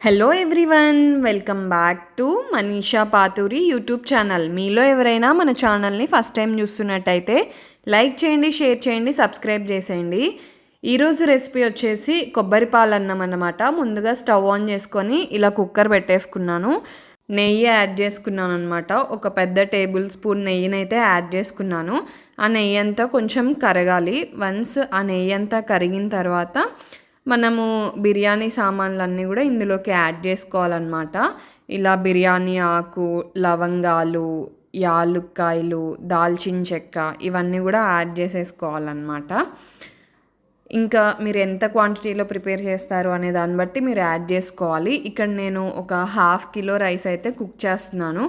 Hello everyone welcome back to Manisha Pathuri YouTube channel మీలో ఎవరైనా మన ఛానల్ని ఫస్ట్ టైం చూస్తున్నట్టయితే లైక్ చేయండి షేర్ చేయండి సబ్స్క్రైబ్ చేసేయండి. ఈరోజు రెసిపీ వచ్చేసి కొబ్బరి పాలు అన్నం అన్నమాట. ముందుగా స్టవ్ ఆన్ చేసుకొని ఇలా కుక్కర్ పెట్టేసుకున్నాను. నెయ్యి యాడ్ చేసుకున్నాను అనమాట ఒక పెద్ద టేబుల్ స్పూన్ నెయ్యినైతే యాడ్ చేసుకున్నాను. ఆ నెయ్యి అంతా కొంచెం కరగాలి. వన్స్ ఆ నెయ్యి అంతా కరిగిన తర్వాత మనము బిర్యానీ సామాన్లన్నీ కూడా ఇందులోకి యాడ్ చేసుకోవాలన్నమాట. ఇలా బిర్యానీ ఆకు లవంగాలు యాలుక్కాయలు దాల్చిన చెక్క ఇవన్నీ కూడా యాడ్ చేసేసుకోవాలన్నమాట. ఇంకా మీరు ఎంత క్వాంటిటీలో ప్రిపేర్ చేస్తారు అనే దాన్ని బట్టి మీరు యాడ్ చేసుకోవాలి. ఇక్కడ నేను ఒక హాఫ్ కిలో రైస్ అయితే కుక్ చేస్తున్నాను.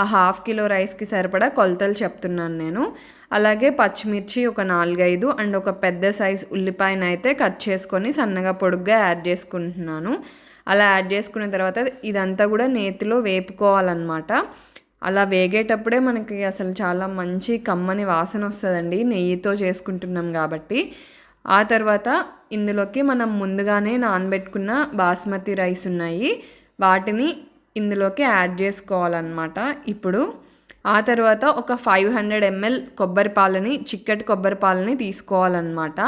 ఆ హాఫ్ కిలో రైస్కి సరిపడా కొలతలు చెప్తున్నాను నేను. అలాగే పచ్చిమిర్చి ఒక నాలుగైదు అండ్ ఒక పెద్ద సైజ్ ఉల్లిపాయను అయితే కట్ చేసుకొని సన్నగా పొడుగ్గా యాడ్ చేసుకుంటున్నాను. అలా యాడ్ చేసుకున్న తర్వాత ఇదంతా కూడా నేతిలో వేపుకోవాలన్నమాట. అలా వేగేటప్పుడే మనకి అసలు చాలా మంచి కమ్మని వాసన వస్తుందండి. నెయ్యితో చేసుకుంటున్నాం కాబట్టి. ఆ తర్వాత ఇందులోకి మనం ముందుగానే నానబెట్టుకున్న బాస్మతి రైస్ ఉన్నాయి. వాటిని ఇందులోకి యాడ్ చేసుకోవాలన్నమాట. ఇప్పుడు ఆ తర్వాత ఒక ఫైవ్ హండ్రెడ్ ఎంఎల్ కొబ్బరి పాలని చిక్కటి కొబ్బరి పాలని తీసుకోవాలన్నమాట.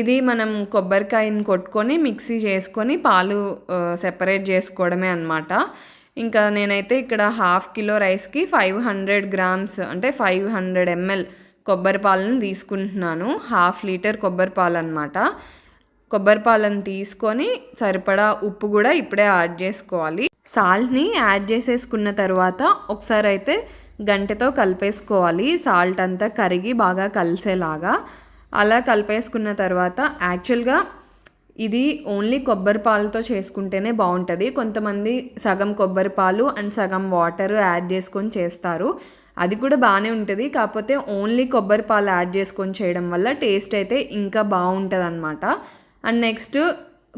ఇది మనం కొబ్బరికాయని కొట్టుకొని మిక్సీ చేసుకొని పాలు సెపరేట్ చేసుకోవడమే అనమాట ఇంకా నేనైతే ఇక్కడ హాఫ్ కిలో రైస్కి ఫైవ్ హండ్రెడ్ గ్రామ్స్ అంటే ఫైవ్ హండ్రెడ్ ఎంఎల్ కొబ్బరి పాలను తీసుకుంటున్నాను. హాఫ్ లీటర్ కొబ్బరి పాలు అనమాట కొబ్బరి పాలను తీసుకొని సరిపడా ఉప్పు కూడా ఇప్పుడే యాడ్ చేసుకోవాలి. సాల్ట్ని యాడ్ చేసేసుకున్న తర్వాత ఒకసారి అయితే గంటతో కలిపేసుకోవాలి. సాల్ట్ అంతా కరిగి బాగా కలిసేలాగా. అలా కలిపేసుకున్న తర్వాత యాక్చువల్గా ఇది ఓన్లీ కొబ్బరి పాలతో చేసుకుంటేనే బాగుంటుంది. కొంతమంది సగం కొబ్బరి పాలు అండ్ సగం వాటర్ యాడ్ చేసుకొని చేస్తారు. అది కూడా బాగానే ఉంటుంది. కాకపోతే ఓన్లీ కొబ్బరి పాలు యాడ్ చేసుకొని చేయడం వల్ల టేస్ట్ అయితే ఇంకా బాగుంటుంది అనమాట అండ్ నెక్స్ట్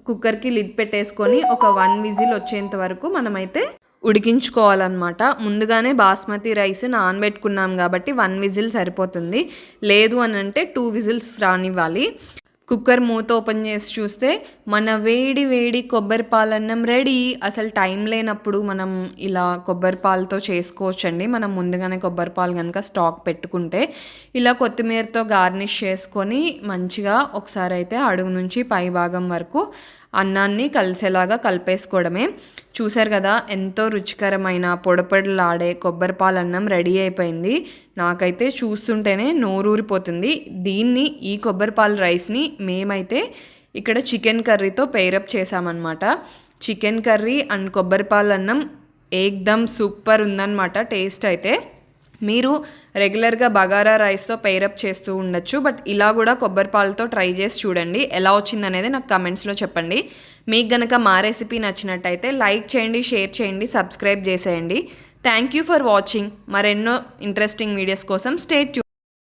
కుక్కర్కి లిడ్ పెట్టేసుకొని ఒక వన్ విజిల్ వచ్చేంత వరకు మనమైతే ఉడికించుకోవాలన్నమాట. ముందుగానే బాస్మతి రైస్ నానబెట్టుకున్నాం కాబట్టి వన్ విజిల్ సరిపోతుంది. లేదు అని అంటే టూ విజిల్స్ రానివ్వాలి. కుక్కర్ మూత ఓపెన్ చేసి చూస్తే మన వేడి వేడి కొబ్బరి పాలన్నం రెడీ. అసలు టైం లేనప్పుడు మనం ఇలా కొబ్బరి పాలతో చేసుకోవచ్చండి. మనం ముందుగానే కొబ్బరి పాలు కనుక స్టాక్ పెట్టుకుంటే ఇలా కొత్తిమీరతో గార్నిష్ చేసుకొని మంచిగా ఒకసారి అయితే అడుగు నుంచి పై భాగం వరకు అన్నాన్ని కలిసేలాగా కలిపేసుకోవడమే. చూశారు కదా ఎంతో రుచికరమైన పొడపొడలాడే కొబ్బరి పాలన్నం రెడీ అయిపోయింది. నాకైతే చూస్తుంటేనే నోరూరిపోతుంది. దీన్ని ఈ కొబ్బరి పాల రైస్ని మేమైతే ఇక్కడ చికెన్ కర్రీతో పేరప్ చేసామన్నమాట చికెన్ కర్రీ అండ్ కొబ్బరి అన్నం ఏక్దమ్ సూపర్ ఉందన్నమాట టేస్ట్ అయితే. మీరు రెగ్యులర్గా బగారా రైస్తో పేరప్ చేస్తూ ఉండొచ్చు బట్ ఇలా కూడా కొబ్బరి పాలతో ట్రై చేసి చూడండి. ఎలా వచ్చిందనేది నాకు కమెంట్స్లో చెప్పండి. మీకు గనక మా రెసిపీ నచ్చినట్టయితే లైక్ చేయండి షేర్ చేయండి సబ్స్క్రైబ్ చేసేయండి. థ్యాంక్ యూ ఫర్ వాచింగ్ మరెన్నో ఇంట్రెస్టింగ్ వీడియోస్ కోసం స్టేట్